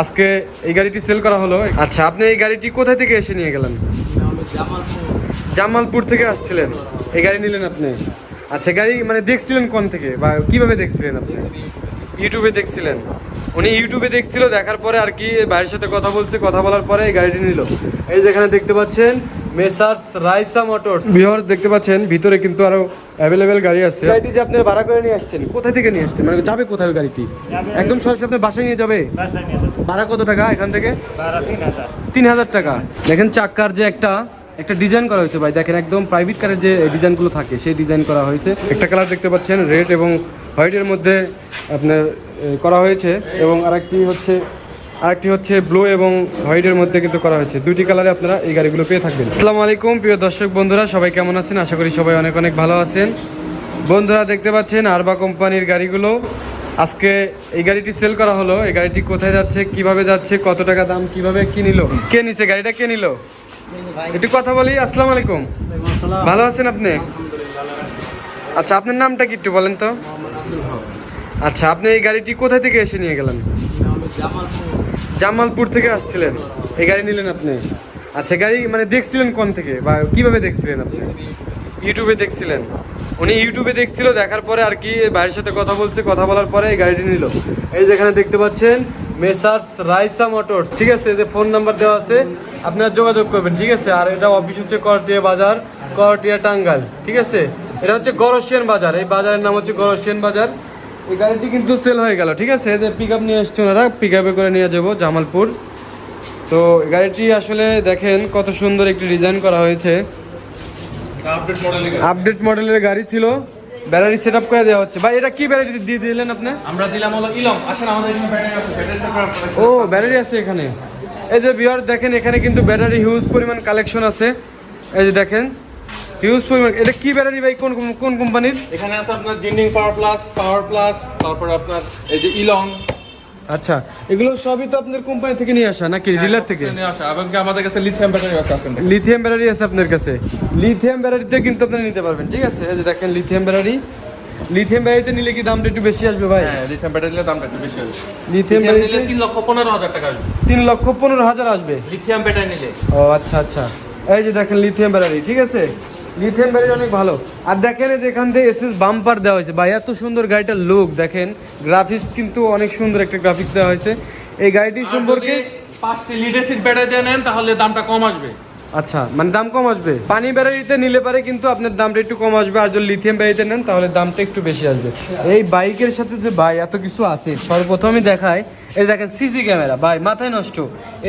আজকে এই গাড়িটি সেল করা হলো। আচ্ছা আপনি এই গাড়িটি কোথা থেকে এসে নিয়ে গেলেন? জামালপুর থেকে আসছিলেন। এই গাড়ি নিলেন আপনি? আচ্ছা গাড়ি মানে দেখছিলেন কোন থেকে? বা কীভাবে দেখছিলেন আপনি? ইউটিউবে দেখছিলেন। উনি ইউটিউবে দেখছিল, দেখার পরে আর কি বাড়ির সাথে কথা বলছে, কথা বলার পরে এই গাড়িটি নিল। এই যেখানে দেখতে পাচ্ছেন মেসার্স রাইসা মোটরস বিহার দেখতে পাচ্ছেন ভিতরে কিন্তু আরও অ্যাভেলেবেল গাড়ি আছে। গাড়িটি যে আপনি ভাড়া করে নিয়ে আসছেন কোথায় থেকে নিয়ে আসছেন? মানে যাবে কোথায় গাড়িটি? একদম সরাসরি আপনার বাসায় নিয়ে যাবে। ভাড়া কত টাকা এখান থেকে? তিন হাজার। টাকা। দেখেন চাক্কার যে একটা একটা ডিজাইন করা হয়েছে ভাই। দেখেন একদম প্রাইভেট কারের যে ডিজাইনগুলো থাকে সেই ডিজাইন করা হয়েছে। একটা কালার দেখতে পাচ্ছেন রেড এবং হোয়াইটের মধ্যে আপনার করা হয়েছে। এবং আরেকটি হচ্ছে আরেকটি হচ্ছে ব্লু এবং হোয়াইটের মধ্যে কিন্তু করা হয়েছে। দুটি কালারে আপনারা এই গাড়িগুলো পেয়ে থাকবেন। আসসালামু আলাইকুম প্রিয় দর্শক বন্ধুরা সবাই কেমন আছেন? আশা করি সবাই অনেক অনেক ভালো আছেন। বন্ধুরা দেখতে পাচ্ছেন আরবা কোম্পানির গাড়িগুলো। আজকে এই গাড়িটি সেল করা হলো। এই গাড়িটি কোথায় যাচ্ছে কীভাবে যাচ্ছে কত টাকা দাম কীভাবে কি নিল? কে নিছে? গাড়িটা কে নিল? একটু কথা বলি। আসসালামু আলাইকুম। ভালো আছেন আপনি? আচ্ছা আপনার নামটা কি একটু বলেন তো? আচ্ছা আপনি এই গাড়িটি কোথায় থেকে এসে নিয়ে গেলেন? জামালপুর থেকে আসছিলেন। এই গাড়ি নিলেন আপনি? আচ্ছা গাড়ি মানে দেখছিলেন কোন থেকে? বা কীভাবে দেখছিলেন আপনি? ইউটিউবে দেখছিলেন। উনি ইউটিউবে দেখছিল, দেখার পরে আর কি ভাইয়ের সাথে কথা বলছে, কথা বলার পরে এই গাড়িটি নিল। এই যেখানে দেখতে পাচ্ছেন, মেসার্স রাইসা মোটরস, ঠিক আছে? যে ফোন নাম্বার দেওয়া আছে, আপনারা যোগাযোগ করবেন, ঠিক আছে? আর এটা অফিস হচ্ছে করটিয়া বাজার, করটিয়া টাঙ্গাল ঠিক আছে? এটা হচ্ছে গরসিয়ান বাজার, এই বাজারের নাম হচ্ছে গরসিয়ান বাজার। এই গাড়িটি কিন্তু সেল হয়ে গেল ঠিক আছে? যে পিক আপ নিয়ে এসছে ওনারা পিক আপে করে নিয়ে যাব জামালপুর। তো গাড়িটি আসলে দেখেন কত সুন্দর একটি ডিজাইন করা হয়েছে। আপডেট মডেলের গাড়ি। ছিল। ব্যাটারি সেট আপ করে দেওয়া হচ্ছে। ভাই এটা কি ব্যাটারি দিয়ে দিলেন আপনি? আমরা দিলাম হলো ইলম আসেন আমাদের এখানে ব্যাটারি আছে ও ব্যাটারি আছে এখানে। এই যে বিহার দেখেন এখানে কিন্তু ব্যাটারি হিউজ পরিমাণ কালেকশন আছে। এই যে দেখেন। হিউজ পরিমাণ। এটা কি ব্যাটারি ভাই? কোন কোন কোম্পানির এখানে আছে আপনার জিন্ডিং পাওয়ার প্লাস পাওয়ার প্লাস তারপর আপনার এই যে ইলং আচ্ছা এগুলো সবই তো আপনার কোম্পানি থেকে নিয়ে আসা নাকি? ডিলার থেকে? নিয়ে আসা। এবং আমাদের কাছে লিথিয়াম ব্যাটারি আছে লিথিয়াম ব্যাটারি আছে আপনার কাছে। লিথিয়াম ব্যাটারিতে কিন্তু আপনি নিতে পারবেন ঠিক আছে? এই যে দেখেন লিথিয়াম ব্যাটারি লিথিয়াম ব্যাটারিতে নিলে কি দামটা একটু বেশি আসবে ভাই? হ্যাঁ লিথিয়াম ব্যাটারি নিলে দামটা একটু বেশি হবে লিথিয়াম লিথিয়াম নিলে ব্যাটারিতে তিন লক্ষ পনেরো হাজার টাকা আসবে। তিন লক্ষ পনেরো হাজার আসবে। লিথিয়াম ব্যাটারি নিলে। ও আচ্ছা আচ্ছা। এই যে দেখেন লিথিয়াম ব্যাটারি ঠিক আছে? লিথিয়াম ব্যাটারি অনেক ভালো। আর দেখেন এই যে এখান থেকে এসএস বাম্পার দেওয়া হয়েছে। ভাই এত সুন্দর গাড়িটার লুক দেখেন। গ্রাফিক্স কিন্তু অনেক সুন্দর একটা গ্রাফিক্স দেওয়া হয়েছে। এই গাড়িটি সম্পর্কে পাঁচটি লিড এসিড ব্যাটারি দিয়ে নেন তাহলে দামটা কম আসবে। আচ্ছা মানে দাম কম আসবে। পানি ব্যাটারিতে নিলে পারে কিন্তু আপনার দামটা একটু কম আসবে। আর যদি লিথিয়াম ব্যাটারিতে নেন তাহলে দামটা একটু বেশি আসবে। এই বাইকের সাথে যে ভাই এত কিছু আছে। সর্বপ্রথমই দেখায় এই দেখেন সিসি ক্যামেরা ভাই মাথায় নষ্ট।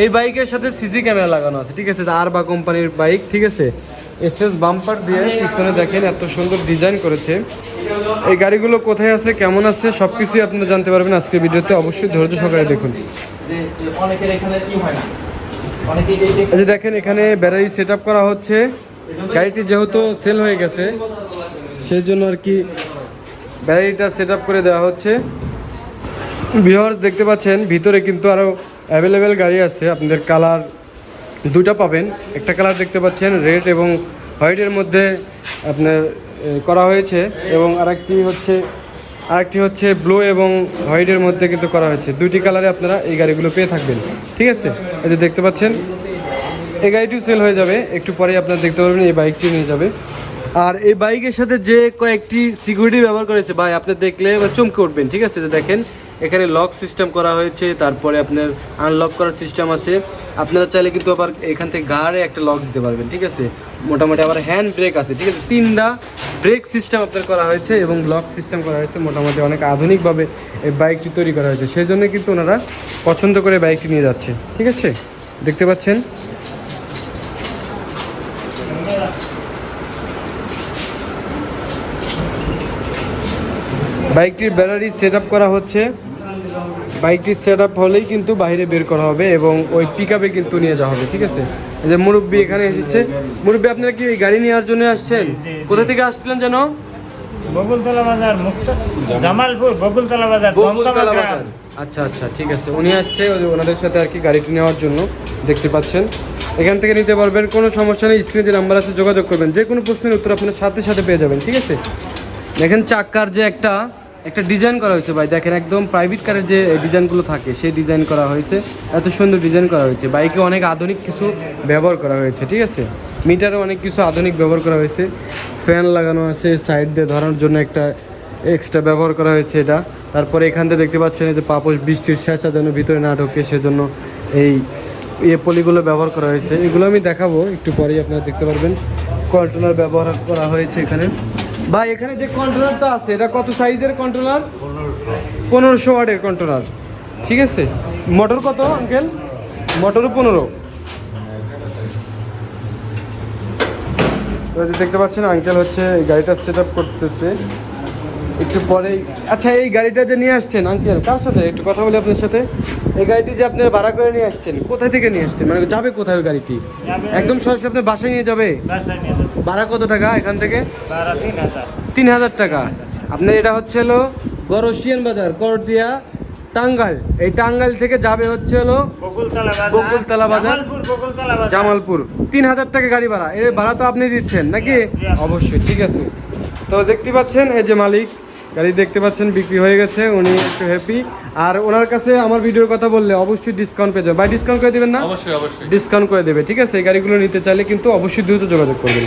এই বাইকের সাথে সিসি ক্যামেরা লাগানো আছে ঠিক আছে? আর বা কোম্পানির বাইক ঠিক আছে? এসএস বাম্পার দিয়ে পিছনে দেখেন এত সুন্দর ডিজাইন করেছে। এই গাড়িগুলো কোথায় আছে, কেমন আছে সব কিছুই আপনারা জানতে পারবেন আজকের ভিডিওতে। অবশ্যই ধৈর্য সহকারে দেখুন। যে দেখেন, এখানে ব্যাটারি সেট করা হচ্ছে। গাড়িটি যেহেতু সেল হয়ে গেছে সেই জন্য আর কি ব্যাটারিটা সেট করে দেওয়া হচ্ছে। বিহার দেখতে পাচ্ছেন, ভিতরে কিন্তু আরও অ্যাভেলেবেল গাড়ি আছে। আপনাদের কালার দুটা পাবেন। একটা কালার দেখতে পাচ্ছেন, রেড এবং হোয়াইটের মধ্যে আপনার করা হয়েছে এবং আরেকটি হচ্ছে আরেকটি হচ্ছে ব্লু এবং হোয়াইটের মধ্যে কিন্তু করা হয়েছে। দুইটি কালারে আপনারা এই গাড়িগুলো পেয়ে থাকবেন। ঠিক আছে? এই যে দেখতে পাচ্ছেন, এই গাড়িটিও সেল হয়ে যাবে। একটু পরে আপনারা দেখতে পারবেন, এই বাইকটি নিয়ে যাবে। আর এই বাইকের সাথে যে কয়েকটি সিকিউরিটি ব্যবহার করেছে ভাই, আপনি দেখলে চমকে উঠবেন। ঠিক আছে? দেখেন এখানে লক সিস্টেম করা হয়েছে, তারপরে আপনার আনলক করার সিস্টেম আছে। আপনারা চাইলে কিন্তু আবার এখান থেকে গাড়ে একটা লক দিতে পারবেন, ঠিক আছে? মোটামুটি আবার হ্যান্ড ব্রেক আছে, ঠিক আছে? তিনটা ব্রেক সিস্টেম আপনার করা হয়েছে এবং লক সিস্টেম করা হয়েছে। মোটামুটি অনেক আধুনিকভাবে এই বাইকটি তৈরি করা হয়েছে। সেই জন্য কিন্তু ওনারা পছন্দ করে বাইকটি নিয়ে যাচ্ছে, ঠিক আছে? দেখতে পাচ্ছেন? বাইকটির ব্যাটারি সেট করা হচ্ছে। বাইকটির সেট আপ হলেই কিন্তু বাইরে বের করা হবে এবং ওই পিক আপে কিন্তু নিয়ে যাওয়া হবে ঠিক আছে? এই যে মুরব্বী এখানে এসেছে। মুরব্বী আপনারা কি গাড়ি নেওয়ার জন্য আসছেন? কোথা থেকে আসছিলেন যেন? বকুলতলা বাজার জামালপুর বকুলতলা বাজার বকুলতলা বাজার। আচ্ছা আচ্ছা ঠিক আছে। উনি আসছে ওই ওনাদের সাথে আর কি গাড়িটি নেওয়ার জন্য দেখতে পাচ্ছেন। এখান থেকে নিতে পারবেন কোনো সমস্যা নেই। স্ক্রিনে যে নাম্বার আছে যোগাযোগ করবেন। যে কোনো প্রশ্নের উত্তর আপনার সাথে সাথে পেয়ে যাবেন ঠিক আছে? দেখেন চাক্কার যে একটা একটা ডিজাইন করা হয়েছে ভাই। দেখেন একদম প্রাইভেট কারের যে ডিজাইনগুলো থাকে, সেই ডিজাইন করা হয়েছে। এত সুন্দর ডিজাইন করা হয়েছে। বাইকে অনেক আধুনিক কিছু ব্যবহার করা হয়েছে, ঠিক আছে? মিটারে অনেক কিছু আধুনিক ব্যবহার করা হয়েছে। ফ্যান লাগানো আছে সাইড দিয়ে ধরার জন্য একটা এক্সট্রা ব্যবহার করা হয়েছে এটা। তারপরে এখান থেকে দেখতে পাচ্ছেন যে পাপোশ বৃষ্টির শেষা যেন ভিতরে না ঢোকে, সেজন্য এই ইয়ে পলিগুলো ব্যবহার করা হয়েছে। এগুলো আমি দেখাবো, একটু পরেই আপনারা দেখতে পারবেন। কন্ট্রোলার ব্যবহার করা হয়েছে এখানে। ভাই, এখানে যে কন্ট্রোলারটা আছে, এটা কত সাইজের কন্ট্রোলার পনেরোশো ওয়াটের কন্ট্রোলার ঠিক আছে? মোটর কত আঙ্কেল মোটরও পনেরো। দেখতে পাচ্ছেন আঙ্কেল হচ্ছে গাড়িটা সেট করতেছে। একটু পরেই আচ্ছা এই গাড়িটা যে নিয়ে আসছেন আঙ্কেল কার সাথে? একটু কথা বলি আপনার সাথে। এই গাড়িটি যে আপনার ভাড়া করে নিয়ে আসছেন কোথায় থেকে নিয়ে আসছেন? মানে যাবে কোথায় ওই গাড়িটি? একদম সরাসরি আপনার বাসায় নিয়ে যাবে? ভাড়া কত টাকা এখান থেকে? ভাড়া তিন হাজার। টাকা। আপনার এটা হচ্ছে হলো গরসিয়ান বাজার করদিয়া টাঙ্গাইল। এই টাঙ্গাইল থেকে যাবে হচ্ছে হলো বকুলতলা বাজার। জামালপুর তিন হাজার টাকা গাড়ি ভাড়া। এর ভাড়া তো আপনি দিচ্ছেন নাকি। অবশ্যই ঠিক আছে। তো দেখতে পাচ্ছেন এই যে মালিক। গাড়ি দেখতে পাচ্ছেন বিক্রি হয়ে গেছে উনি একটু হ্যাপি আর ওনার কাছে আমার ভিডিওর কথা বললে অবশ্যই ডিসকাউন্ট পেয়ে যাবে ভাই ডিসকাউন্ট করে দেবেন না? অবশ্যই অবশ্যই। ডিসকাউন্ট করে দেবে ঠিক আছে? এই গাড়িগুলো নিতে চাইলে কিন্তু অবশ্যই দ্রুত যোগাযোগ করবেন।